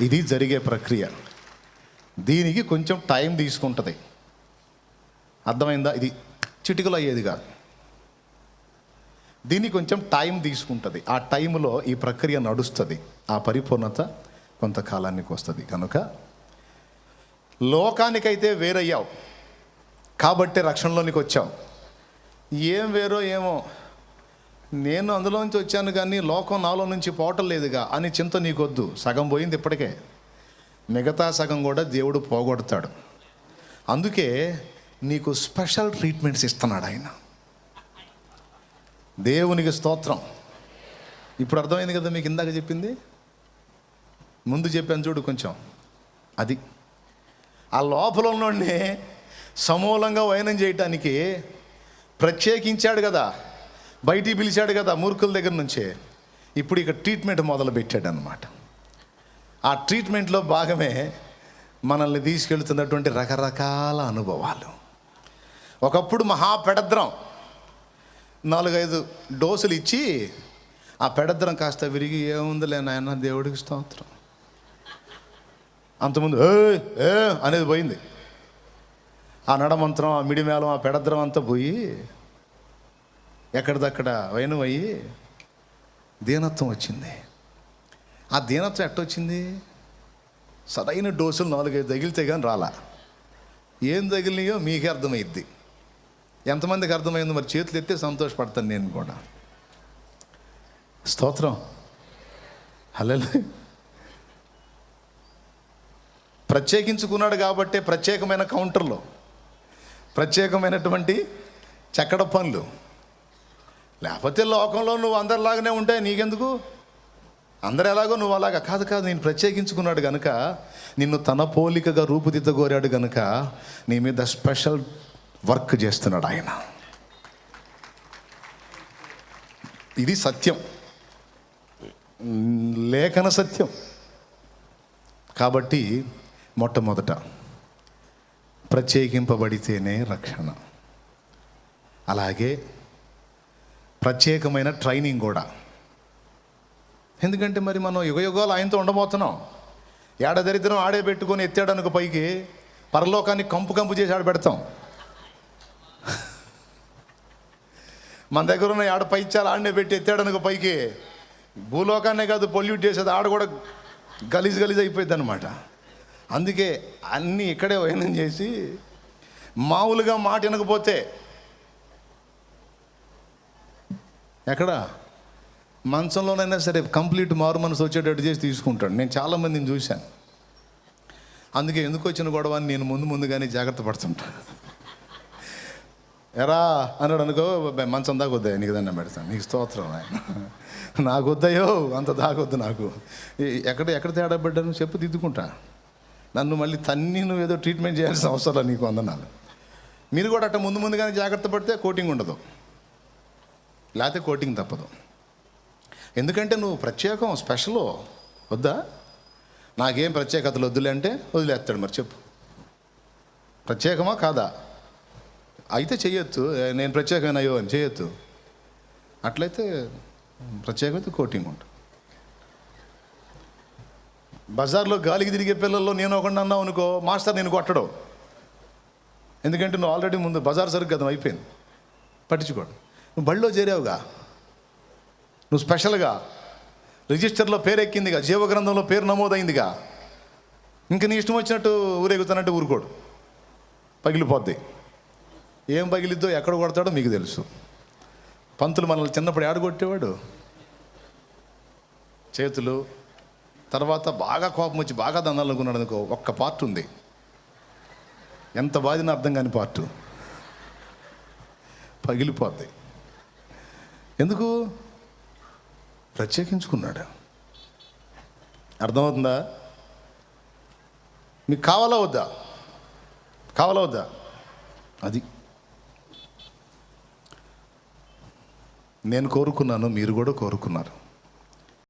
ఇది జరిగే ప్రక్రియ. దీనికి కొంచెం టైం తీసుకుంటుంది. అర్థమైందా? ఇది చిటికలు అయ్యేది కాదు. దీన్ని కొంచెం టైం తీసుకుంటుంది. ఆ టైంలో ఈ ప్రక్రియ నడుస్తుంది. ఆ పరిపూర్ణత కొంతకాలానికి వస్తుంది. కనుక లోకానికైతే వేరయ్యావు. కాబట్టి రక్షణలోనికి వచ్చావు. ఏం వేరో ఏమో నేను అందులోంచి వచ్చాను కానీ లోకం నాలో నుంచి పోవటం లేదుగా అని చింత నీకొద్దు. సగం పోయింది ఇప్పటికే. మిగతా సగం కూడా దేవుడు పోగొడతాడు. అందుకే నీకు స్పెషల్ ట్రీట్మెంట్స్ ఇస్తున్నాడు ఆయన. దేవునికి స్తోత్రం. ఇప్పుడు అర్థమైంది కదా మీకు ఇందాక చెప్పింది? ముందు చెప్పాను చూడు కొంచెం. అది. ఆ లోపల ఉన్నోడిని సమూలంగా వైనం చేయటానికి ప్రత్యేకించాడు కదా. బయటికి పిలిచాడు కదా మూర్ఖుల దగ్గర నుంచే. ఇప్పుడు ఇక ట్రీట్మెంట్ మొదలు పెట్టాడు అనమాట ఆ ట్రీట్మెంట్లో భాగమే మనల్ని తీసుకెళ్తున్నటువంటి రకరకాల అనుభవాలు. ఒకప్పుడు మహా పెడద్రం నాలుగైదు డోసులు ఇచ్చి ఆ పెడద్రం కాస్త విరిగి ఏముందిలే నాయన దేవుడికి స్తోత్రం. అంతకుముందు ఏ ఏ అనేది పోయింది. ఆ నడమంత్రం ఆ మిడిమేళం ఆ పెడద్రం అంతా పోయి ఎక్కడిదక్కడ వైనవయ్యి అయ్యి దీనత్వం వచ్చింది. ఆ దీనత్వం ఎట్టొచ్చింది? సరైన డోసులు నాలుగైదు తగిలితే కానీ రాలా. ఏం తగిలినాయో మీకే అర్థమైద్ది. ఎంతమందికి అర్థమైందో మరి చేతులు ఎత్తే సంతోషపడతాను నేను కూడా. స్తోత్రం. హలో ప్రత్యేకించుకున్నాడు కాబట్టే ప్రత్యేకమైన కౌంటర్లో. ప్రత్యేకమైనటువంటి చక్కడ పనులు. లేకపోతే లోకంలో నువ్వు అందరిలాగానే ఉంటే నీకెందుకు? అందరు ఎలాగో నువ్వు అలాగా కాదు కాదు నేను ప్రత్యేకించుకున్నాడు గనుక నిన్ను తన పోలికగా రూపుదిద్దగోరాడు గనుక నీ మీద స్పెషల్ వర్క్ చేస్తున్నాడు ఆయన. ఇది సత్యం. లేఖన సత్యం. కాబట్టి మొట్టమొదట ప్రత్యేకింపబడితేనే రక్షణ. అలాగే ప్రత్యేకమైన ట్రైనింగ్ కూడా. ఎందుకంటే మరి మనం యుగ యుగాలు ఆయనతో ఉండబోతున్నాం. ఏడ దరిద్రం ఆడే పెట్టుకొని ఎత్తాడనుక పైకి పరలోకాన్ని కంపు కంపు చేసి ఆడ పెడతాం. మన దగ్గర ఉన్న ఆడ పైచాలు ఆడనే పెట్టి ఎత్తాడనుక పైకి భూలోకాన్నే కాదు పొల్యూట్ చేసేది ఆడ కూడా గలీజ్ గలీజ్ అయిపోయింది అనమాట అందుకే అన్నీ ఇక్కడే వైనం చేసి మామూలుగా మాట వినకపోతే ఎక్కడ? మంచంలోనైనా సరే కంప్లీట్ మారు మనసు వచ్చేటట్టు చేసి తీసుకుంటాడు. నేను చాలామందిని చూశాను. అందుకే ఎందుకు వచ్చిన గొడవ అని నేను ముందు ముందుగానే జాగ్రత్త పడుతుంటాను ఎరా అన్నాడు అనుకో మంచం దాకా నీకు దాన్ని పెడతాను నీకు స్తోత్రం ఆయన. నాకు వద్దయో అంత దాకొద్దు నాకు. ఎక్కడ ఎక్కడ తేడా పడ్డాను చెప్పు దిద్దుకుంటా. నన్ను మళ్ళీ తన్ని నువ్వు ఏదో ట్రీట్మెంట్ చేయాల్సిన అవసరం నీకు వందనాలు. మీరు కూడా అట్ట ముందు ముందుగానే జాగ్రత్త పడితే కోటింగ్ ఉండదు. లేకపోతే కోటింగ్ తప్పదు. ఎందుకంటే నువ్వు ప్రత్యేకం స్పెషల్ వద్దా? నాకేం ప్రత్యేకతలు వద్దులే అంటే వదిలేస్తాడు మరి చెప్పు. ప్రత్యేకమా కాదా? అయితే చేయొచ్చు నేను ప్రత్యేకమైన అయ్యో అని చేయొచ్చు అట్లయితే ప్రత్యేకమైతే కోటింగ్ ఉంటుంది. బజార్లో గాలికి తిరిగే పిల్లల్లో నేను ఒకటి అన్నావు అనుకో మాస్టర్ నేను కొట్టడం. ఎందుకంటే నువ్వు ఆల్రెడీ ముందు బజార్ సరుకు అయిపోయింది పట్టించుకోడు. నువ్వు బడిలో చేరావుగా. నువ్వు స్పెషల్గా రిజిస్టర్లో పేరు ఎక్కిందిగా జీవగ్రంథంలో పేరు నమోదైందిగా. ఇంక నీ ఇష్టం వచ్చినట్టు ఊరేగుతానంటే ఊరుకోడు. పగిలిపోద్ది. ఏం పగిలిద్దో ఎక్కడ కొడతాడో మీకు తెలుసు. పంతులు మనల్ని చిన్నప్పుడు ఆడగొట్టేవాడు. చేతులు తర్వాత బాగా కోపం వచ్చి బాగా దందాలనుకున్నాడు అనుకో ఒక్క పార్ట్ ఉంది. ఎంత బాధిన అర్థం కాని పార్ట్ పగిలిపోద్ది. ఎందుకు? ప్రత్యేకించుకున్నాడు? అర్థమవుతుందా? మీకు కావాలా వద్దా? కావాలా వద్దా? అది. నేను కోరుకున్నాను మీరు కూడా కోరుకున్నారు.